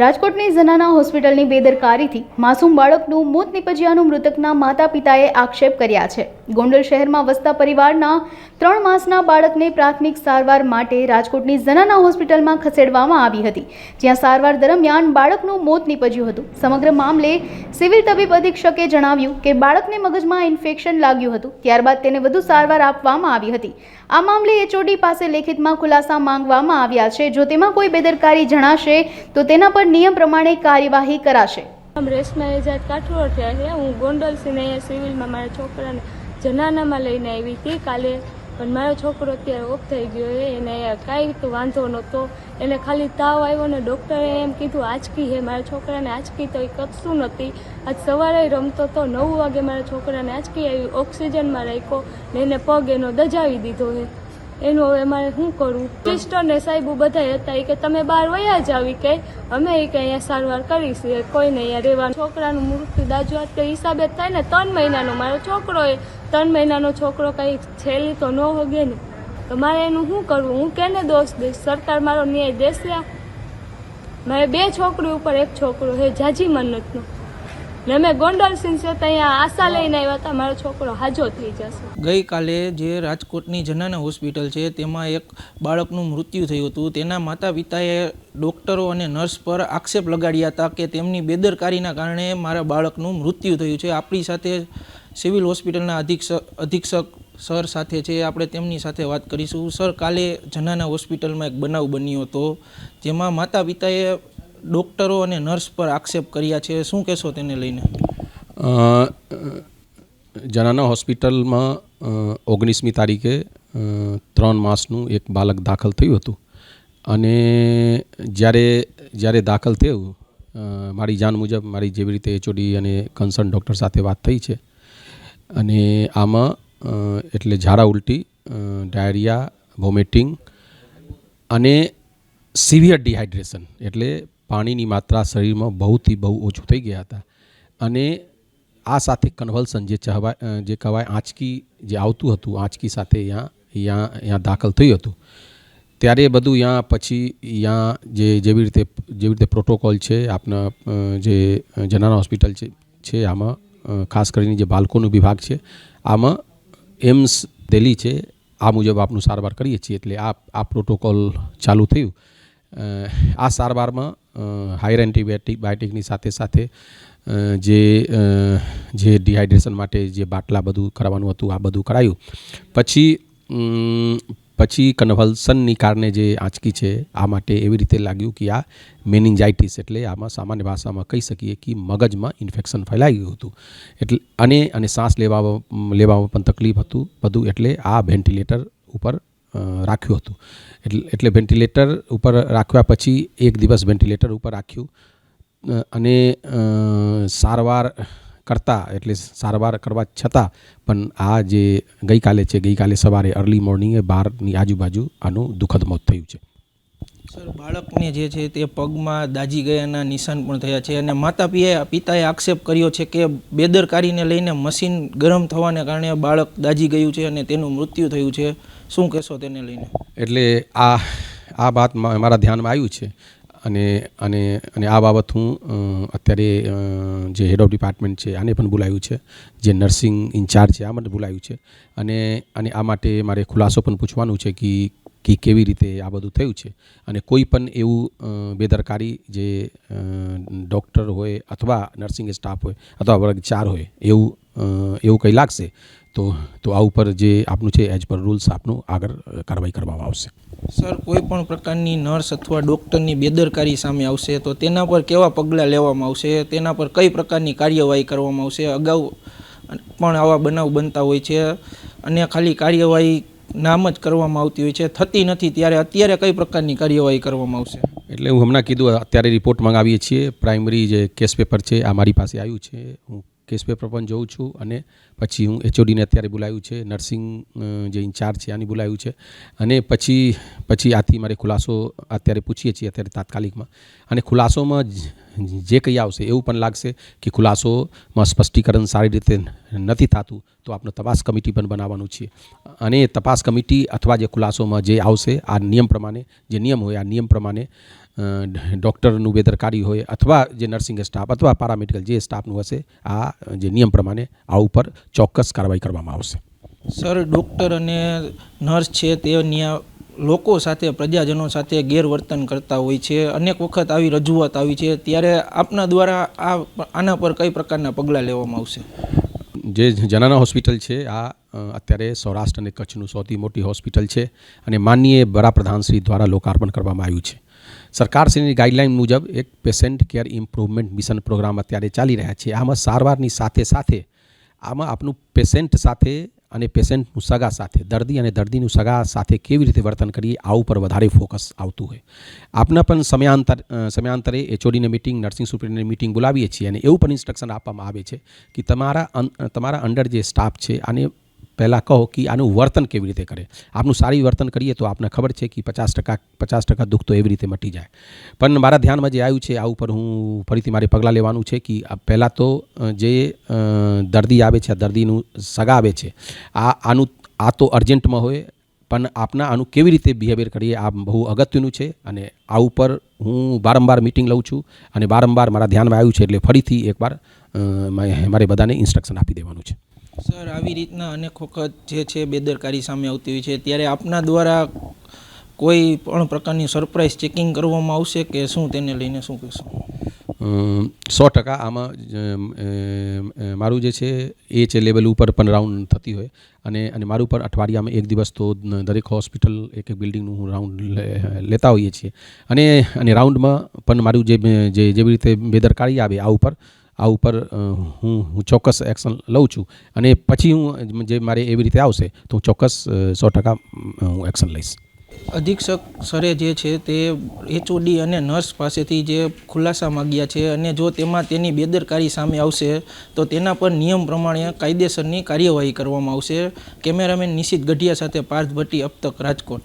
રાજકોટની ઝનાના હોસ્પિટલની બેદરકારીથી માસૂમ બાળકનું મોત નિપજ્યાનું મૃતકના માતા પિતાએ આક્ષેપ કર્યા છે. ગોંડલ શહેરમાં વસતા પરિવારના ત્રણ માસના બાળકને પ્રાથમિક સારવાર માટે રાજકોટની ઝનાના હોસ્પિટલમાં ખસેડવામાં આવી હતી. જ્યાં સારવાર દરમિયાન બાળકનું મોત નિપજ્યું હતું. સમગ્ર મામલે સિવિલ તબીબ અધિક્ષકે જણાવ્યું કે બાળકને મગજમાં ઇન્ફેક્શન લાગ્યું હતું. ત્યારબાદ તેને વધુ સારવાર આપવામાં આવી હતી. આ મામલે એચઓડી પાસે લેખિતમાં ખુલાસા માંગવામાં આવ્યા છે. જો તેમાં કોઈ બેદરકારી જણાશે, તો તેના પર નિયમ પ્રમાણે કાર્યવાહી કરાશે. રેશમા એજાદ થયા છે. હું ગોંડલ સિને અહીંયા સિવિલમાં મારા છોકરાને જનાનામાં લઈને આવી હતી. કાલે પણ મારો છોકરો અત્યારે ઓફ થઈ ગયો એને કાંઈ તો વાંધો નહોતો. એને ખાલી તાવ આવ્યો ને ડૉક્ટરે એમ કીધું, આંચકી હે મારા છોકરાને આંચકી. તો એ કશું નહોતી. આજ સવારે રમતો તો નવ વાગે મારા છોકરાને આંચકી આવી ઓક્સિજનમાં રાખ્યો ને એને પગ એનો દજાવી દીધો છે. એનું હવે મારે શું કરવું સિસ્ટર ને સાહેબો બધા હતા. એ કે તમે બહાર વયા જ આવી કે, અમે એ કે અહીંયા સારવાર કરીશું કોઈને અહીંયા રહેવાનું. છોકરાનું મૃત્યુ દાજુ તે હિસાબે થાય ને. ત્રણ મહિનાનો. મારો છોકરો એ ત્રણ મહિનાનો છોકરો કંઈ છેલ્લી તો ન હોગે ને. તો મારે એનું શું કરવું? હું કેને દોષ દઈશ? સરકાર મારો ન્યાય દેશે? મારે બે છોકરી ઉપર એક છોકરો હે જાજી મન્નતનો ગઈકાલે જે રાજકોટની જનાના હોસ્પિટલ છે, તેમાં એક બાળકનું મૃત્યુ થયું હતું. તેના માતા પિતાએ ડૉક્ટરો અને નર્સ પર આક્ષેપ લગાડ્યા હતા કે તેમની બેદરકારીના કારણે મારા બાળકનું મૃત્યુ થયું છે. આપણી સાથે સિવિલ હોસ્પિટલના અધિક્ષક અધિક્ષક સર સાથે છે. આપણે તેમની સાથે વાત કરીશું. સર, કાલે જનાના હોસ્પિટલમાં એક બનાવ બન્યો હતો, જેમાં માતા પિતાએ ડૉક્ટરો અને નર્સ પર આક્ષેપ કર્યા છે. શું કહેશો તેને લઈને? જનાના હોસ્પિટલમાં ઓગણીસમી તારીખે ત્રણ માસનું એક બાળક દાખલ થયું હતું. અને જ્યારે જ્યારે દાખલ થયું મારી જાણ મુજબ મારી જેવી રીતે એચઓડી અને કન્સર્ન ડૉક્ટર સાથે વાત થઈ છે. અને આમાં એટલે ઝાડા ઉલટી ડાયરિયા, વોમિટિંગ અને સિવિયર ડિહાઇડ્રેશન. એટલે પાણીની માત્રા શરીરમાં બહુથી બહુ ઓછું થઈ ગયા હતા. અને આ સાથે કન્વલ્સન જે ચહવાય જે કહેવાય આંચકી જે આવતું હતું, આંચકી સાથે અહીંયા અહીંયા અહીંયા દાખલ થયું હતું. ત્યારે બધું અહીંયા પછી અહીંયા જે, જેવી રીતે જેવી રીતે પ્રોટોકોલ છે, આપના જે જનાના હોસ્પિટલ છે છે, આમાં ખાસ કરીને જે બાળકોનો વિભાગ છે, આમાં એમ્સ દિલ્હી છે, આ મુજબ આપનું સારવાર કરીએ છીએ. એટલે આ આ પ્રોટોકોલ ચાલુ થયું. આ સારવારમાં હાયર એન્ટીબાયોટિક બાયોટિકની સાથે સાથે જે જે ડિહાઇડ્રેશન માટે જે બાટલા બધું કરાવવાનું હતું, આ બધું કરાયું. પછી પછી કન્વલ્સનની કારણે જે આંચકી છે, આ માટે એવી રીતે લાગ્યું કે આ મેનિન્જાઇટિસ એટલે આમાં સામાન્ય ભાષામાં કહી શકીએ કે મગજમાં ઇન્ફેક્શન ફેલાઈ ગયું હતું. એટલે, અને અને શ્વાસ લેવા, લેવામાં પણ તકલીફ હતું, બધું એટલે આ વેન્ટિલેટર ઉપર રાખ્યું હતું. એટલે એટલે વેન્ટિલેટર ઉપર રાખ્યા પછી એક દિવસ વેન્ટિલેટર ઉપર રાખ્યું. અને સારવાર કરતાં, એટલે સારવાર કરવા છતાં પણ આ જે ગઈકાલે છે, ગઈકાલે સવારે અર્લી મોર્નિંગે બારની આજુબાજુ આનું દુઃખદ મોત થયું છે. સર બાળકને જે છે તે પગમાં દાજી ગયાના નિશાન પણ થયા છે અને માતા પિતા પિતાએ આક્ષેપ કર્યો છે કે બેદરકારીને લઈને મશીન ગરમ થવાને કારણે બાળક દાજી ગયું છે અને તેનું મૃત્યુ થયું છે. શું કહેશો તેને લઈને? એટલે આ આ વાત મારા ધ્યાનમાં આવ્યું છે અને અને અને આ બાબત હું અત્યારે જે હેડ ઓફ ડિપાર્ટમેન્ટ છે આને પણ બોલાવ્યું છે. જે નર્સિંગ ઇન્ચાર્જ છે, આ મને બોલાવ્યું છે. અને અને આ માટે મારે ખુલાસો પણ પૂછવાનું છે કે કે કેવી રીતે આ બધું થયું છે. અને કોઈ પણ એવું બેદરકારી જે ડૉક્ટર હોય અથવા નર્સિંગ સ્ટાફ હોય અથવા વર્ગ ચાર હોય એવું એવું કંઈ લાગશે, તો તો આ ઉપર જે આપનું છે એઝ પર રૂલ્સ આપનું આગળ કાર્યવાહી કરવામાં આવશે. સર, કોઈ પણ પ્રકારની નર્સ અથવા ડૉક્ટરની બેદરકારી સામે આવશે, તો તેના પર કેવા પગલાં લેવામાં આવશે? તેના પર કઈ પ્રકારની કાર્યવાહી કરવામાં આવશે? અગાઉ પણ આવા બનાવ બનતા હોય છે. અને ખાલી કાર્યવાહી નામ જ કરવામાં આવતી હોય છે, થતી નથી ત્યારે અત્યારે કઈ પ્રકારની કાર્યવાહી કરવામાં આવશે? એટલે હું હમણાં કીધું, અત્યારે રિપોર્ટ મંગાવીએ છીએ પ્રાઇમરી જે કેસ પેપર છે, આ મારી પાસે આવ્યું છે, હું કેસ પેપર પણ જોઉં છું અને પછી હું એચઓડીને અત્યારે બોલાવ્યું છે, નર્સિંગ જે ઇન્ચાર્જ છે આની બોલાવ્યું છે. અને પછી પછી આથી મારે ખુલાસો અત્યારે પૂછીએ છીએ અત્યારે તાત્કાલિકમાં. અને ખુલાસોમાં જે કંઈ આવશે એવું પણ લાગશે કે ખુલાસોમાં સ્પષ્ટીકરણ સારી રીતે નથી થતું, તો આપણે તપાસ કમિટી પણ બનાવવાનું છે. અને તપાસ કમિટી અથવા જે ખુલાસોમાં જે આવશે, આ નિયમ પ્રમાણે, જે નિયમ હોય, આ નિયમ પ્રમાણે ડૉક્ટરનું બેદરકારી હોય અથવા જે નર્સિંગ સ્ટાફ અથવા પારામેડિકલ જે સ્ટાફનું હશે આ જે નિયમ પ્રમાણે આ ઉપર ચોક્કસ કાર્યવાહી કરવામાં આવશે. સર ડૉક્ટર અને નર્સ છે તે લોકો સાથે પ્રજાજનો સાથે ગેરવર્તન કરતા હોય છે. અનેક વખત આવી રજૂઆત આવી છે. ત્યારે આપના દ્વારા આ આના પર કઈ પ્રકારના પગલાં લેવામાં આવશે? જે જનાના હોસ્પિટલ છે આ અત્યારે સૌરાષ્ટ્ર અને કચ્છનું સૌથી મોટી હોસ્પિટલ છે અને માનનીય વડાપ્રધાનશ્રી દ્વારા લોકાર્પણ કરવામાં આવ્યું છે. સરકારશ્રીની ગાઈડલાઇન મુજબ એક patient care improvement mission programme અત્યારે ચાલી રહ્યા છે. આમાં સારવારની સાથે સાથે આમાં આપનું પેશન્ટ સાથે અને પેશન્ટનું સગા સાથે, દર્દી અને દર્દીનું સગા સાથે કેવી રીતે વર્તન કરીએ, આ ઉપર વધારે ફોકસ આવતું હોય. આપના પણ સમયાંતર સમયાંતરે એચઓડીને મિટિંગ, નર્સિંગ સુપ્રિન્ટેન્ડન્ટ મિટિંગ બોલાવીએ છીએ અને એવું પણ ઇન્સ્ટ્રક્શન આપવામાં આવે છે કે તમારા તમારા અંડર જે સ્ટાફ છે આને પહેલાં કહો કે આનું વર્તન કેવી રીતે કરે? આપનું સારી વર્તન કરીએ તો આપને ખબર છે કે પચાસ ટકા પચાસ ટકા દુઃખ તો એવી રીતે મટી જાય. પણ મારા ધ્યાનમાં જે આવ્યું છે, આ ઉપર હું ફરીથી મારે પગલાં લેવાનું છે કે પહેલાં તો જે દર્દી આવે છે, આ દર્દીનું સગા આવે છે, આ આનું, આ તો અર્જન્ટમાં હોય, પણ આપના આનું કેવી રીતે બિહેવિયર કરીએ, આ બહુ અગત્યનું છે અને આ ઉપર હું વારંવાર મિટિંગ લઉં છું અને વારંવાર મારા ધ્યાનમાં આવ્યું છે એટલે ફરીથી એકવાર મારે બધાને ઇન્સ્ટ્રક્શન આપી દેવાનું છે. સર, આવી રીતના અનેક વખત જે છે બેદરકારી સામે આવતી હોય છે. ત્યારે આપના દ્વારા કોઈ પણ પ્રકારની સરપ્રાઇઝ ચેકિંગ કરવામાં આવશે કે શું તેને લઈને શું કહેશો? સો ટકા આમાં મારું જે છે એ છે લેવલ ઉપર પણ રાઉન્ડ થતી હોય. અને અને મારું પર અઠવાડિયામાં એક દિવસ તો દરેક હોસ્પિટલ એક એક બિલ્ડિંગનું હું રાઉન્ડ લેતા હોઈએ છીએ. અને અને રાઉન્ડમાં પણ મારું જે, જેવી રીતે બેદરકારી આવે આ ઉપર આ ઉપર હું હું ચોક્કસ એક્શન લઉં છું. અને પછી હું, જે મારે એવી રીતે આવશે, તો હું ચોક્કસ સો ટકા હું એક્શન લઈશ. અધિક્ષક સરે જે છે તે એચઓડી અને નર્સ પાસેથી જે ખુલાસા માગ્યા છે અને જો તેમાં તેની બેદરકારી સામે આવશે, તો તેના પર નિયમ પ્રમાણે કાયદેસરની કાર્યવાહી કરવામાં આવશે. કેમેરામેન નિશિત ગઢિયા સાથે પાર્થ ભટ્ટી, અબ રાજકોટ.